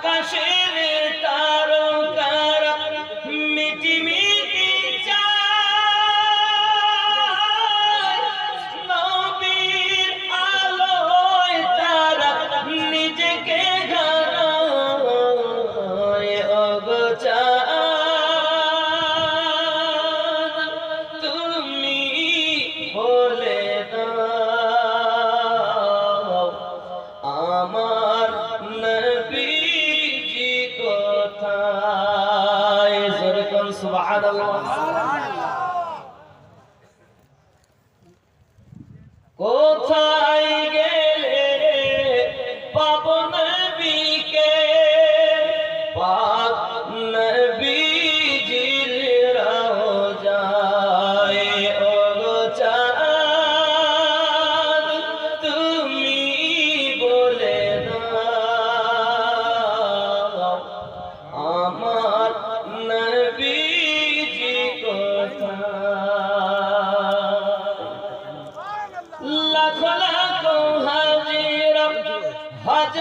আকাশের তারকারা মিটি মিটি নবীর তারা নিজেকে তুমি আমার সুবহানাল্লাহ হাজে